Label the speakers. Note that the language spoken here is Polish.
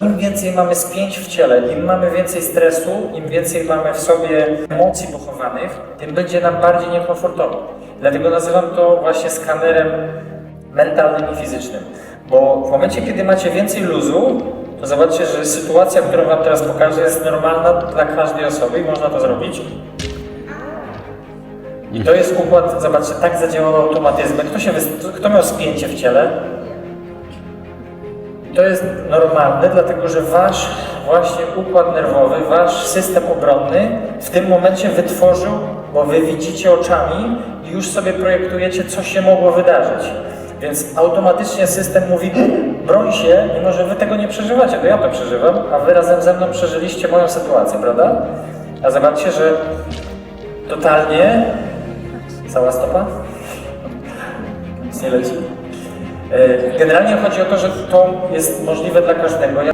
Speaker 1: Im więcej mamy spięć w ciele, im mamy więcej stresu, im więcej mamy w sobie emocji pochowanych, tym będzie nam bardziej niekomfortowo. Dlatego nazywam to właśnie skanerem mentalnym i fizycznym. Bo w momencie, kiedy macie więcej luzu, to zobaczcie, że sytuacja, którą Wam teraz pokażę, jest normalna dla każdej osoby i można to zrobić. I to jest układ, zobaczcie, tak zadziałały automatyzmy. Kto, się kto miał spięcie w ciele? To jest normalne, dlatego że wasz właśnie układ nerwowy, wasz system obronny w tym momencie wytworzył, bo wy widzicie oczami i już sobie projektujecie, co się mogło wydarzyć. Więc automatycznie system mówi, broń się, mimo że wy tego nie przeżywacie, to ja to przeżywam, a wy razem ze mną przeżyliście moją sytuację, prawda? A zobaczcie, że totalnie cała stopa nic nie leci. E, Generalnie chodzi o to, że to jest możliwe dla każdego.